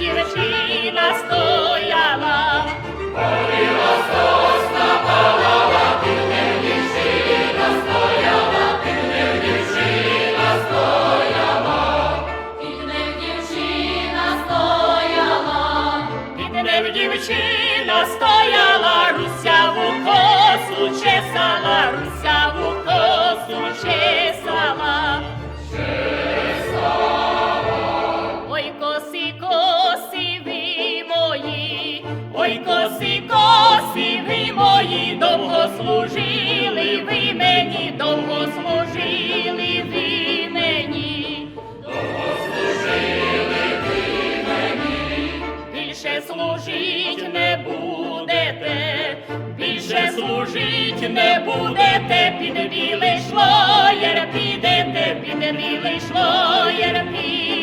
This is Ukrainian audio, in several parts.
під ним дівчина стояла. Під ним дівчина стояла, Під ним дівчина стояла, русяву косу чесала, русяву косу чесала. Ой, коси, коси ви мої, довго служили ви мені, довго служили ви мені. більше служить не будете, більше служить не будете, під білий шлоєр підете, під білий шлоєр підете.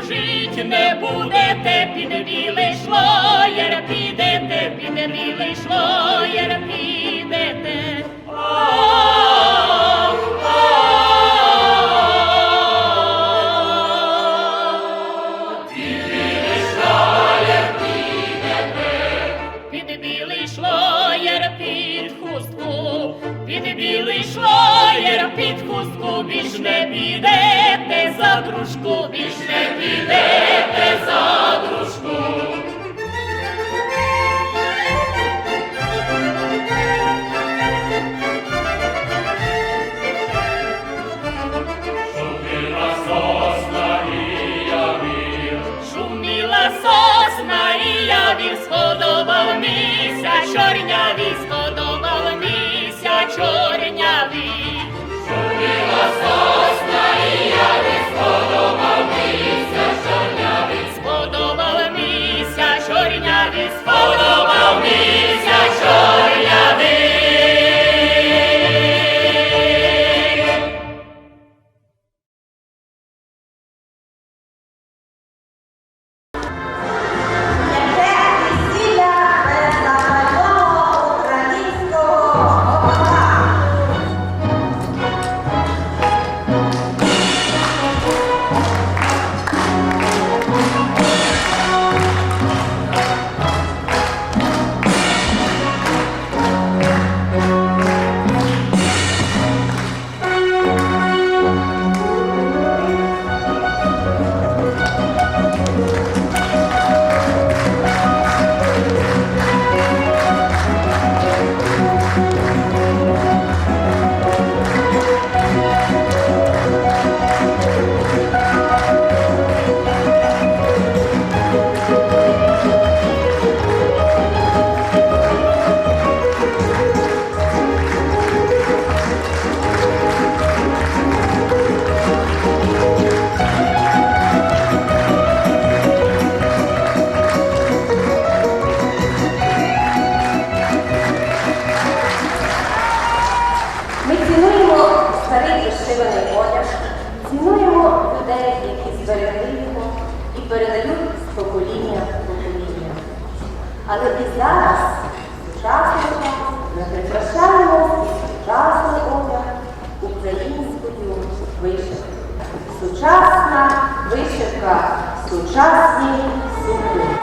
Служить не будете, під білий шлоєр підете, під білий шлоєр підете. Більш не підете за дружку, більш не підете за дружку. Christos вишивка, сучасні сукні.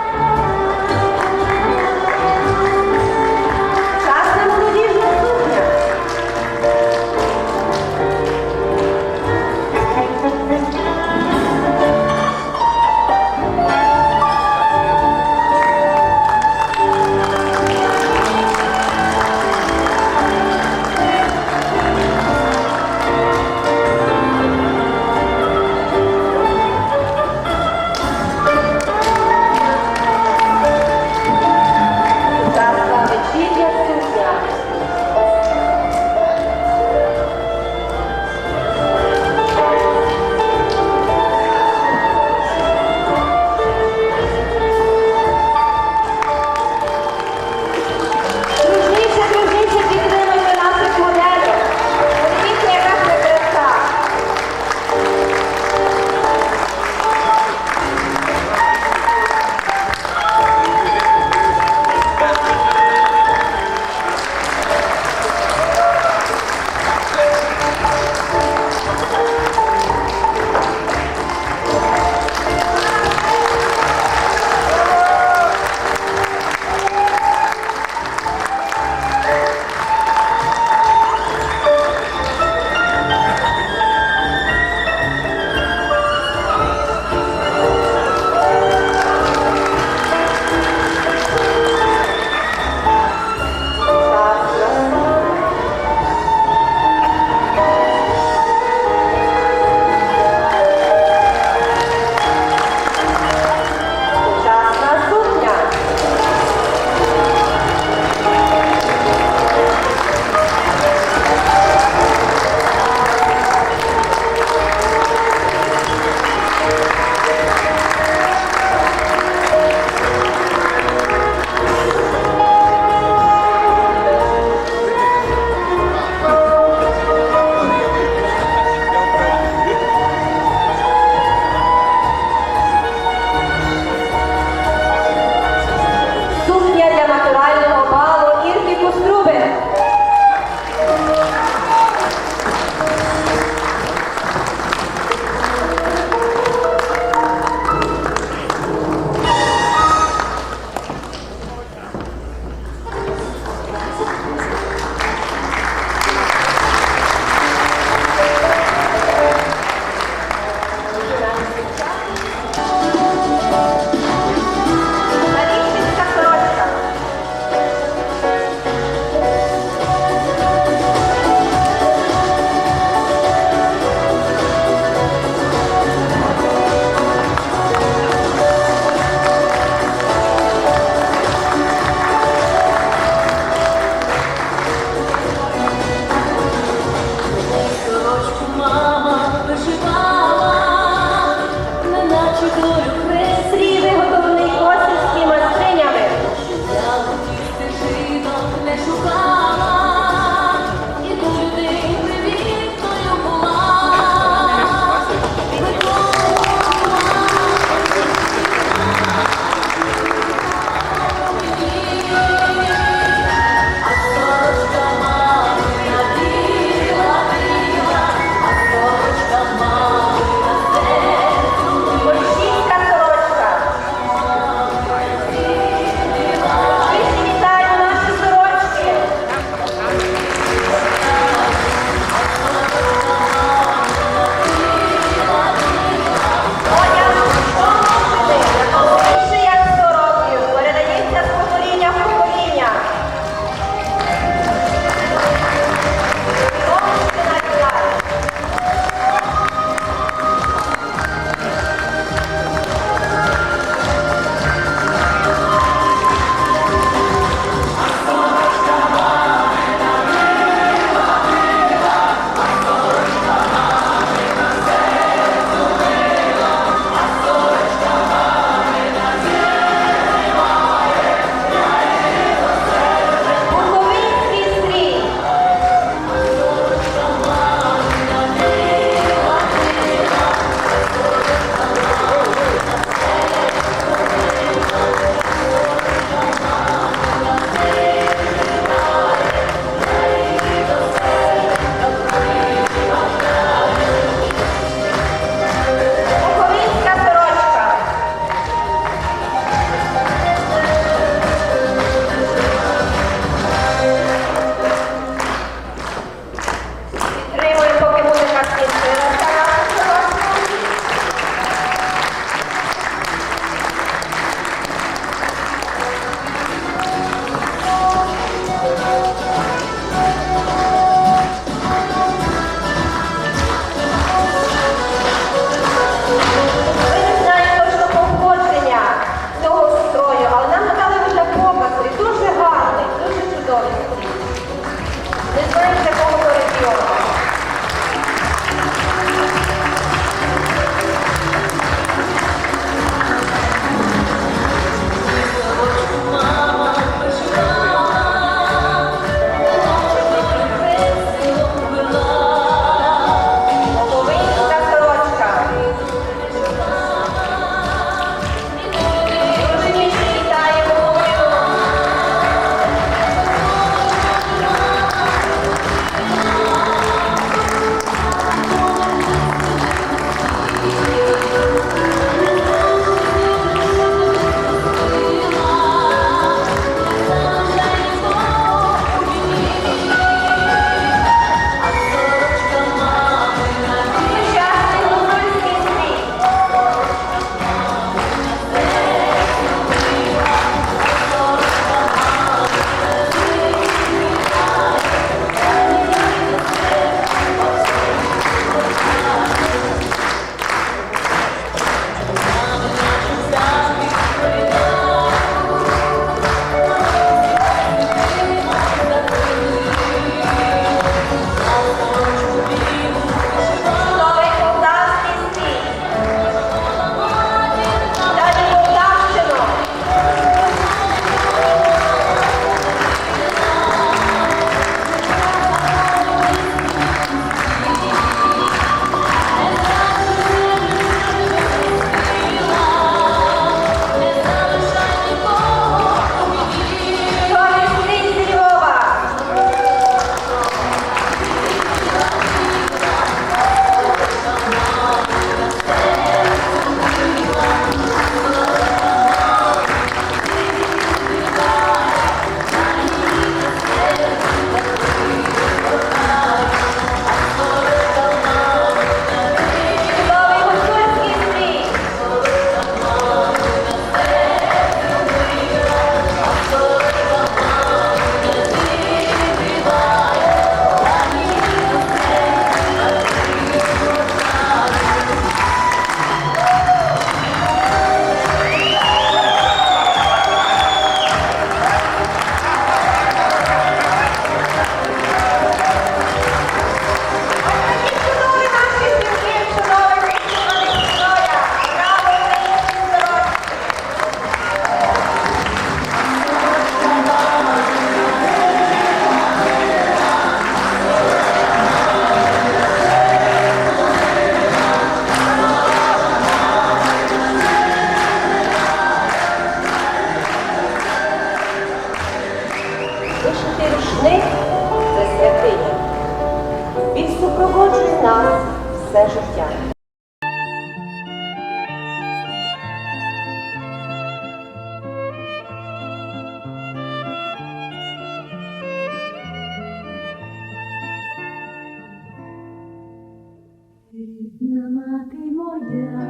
Рідна мати моя,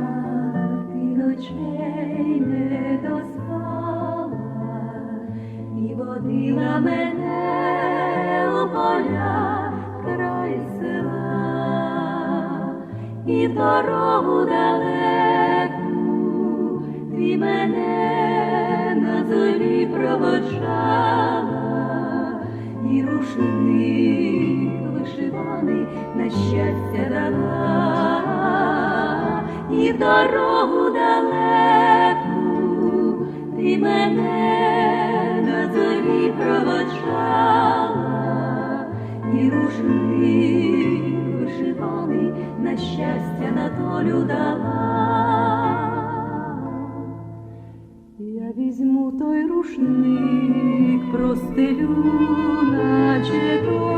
ти ночей не доспала і водила мене у поля край села, і дорогу далеку ти мене на зорі проводжала, і рушник вишиваний на щастя дала, і дорогу далеку ти мене на зорі проводжала, і рушник вишиваний на щастя на долю дала. Я візьму той рушник, простелю, наче долю,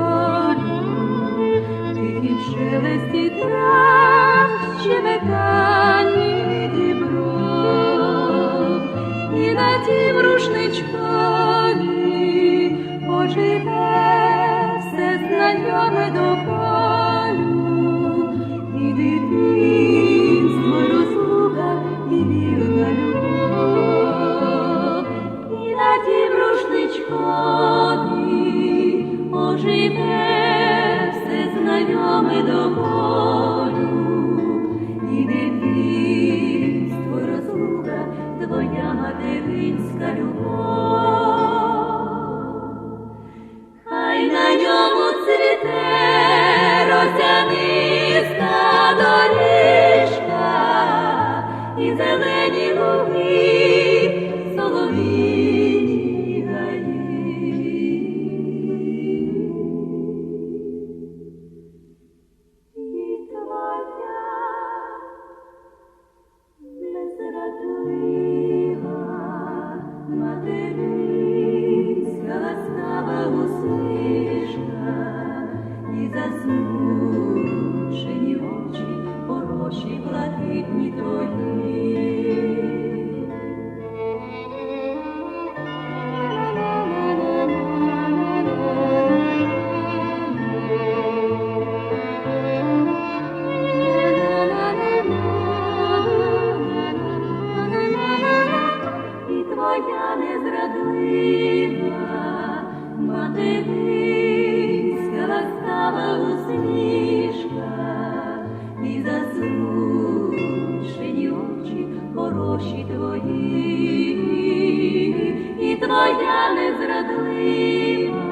твої, і твоя незрадлива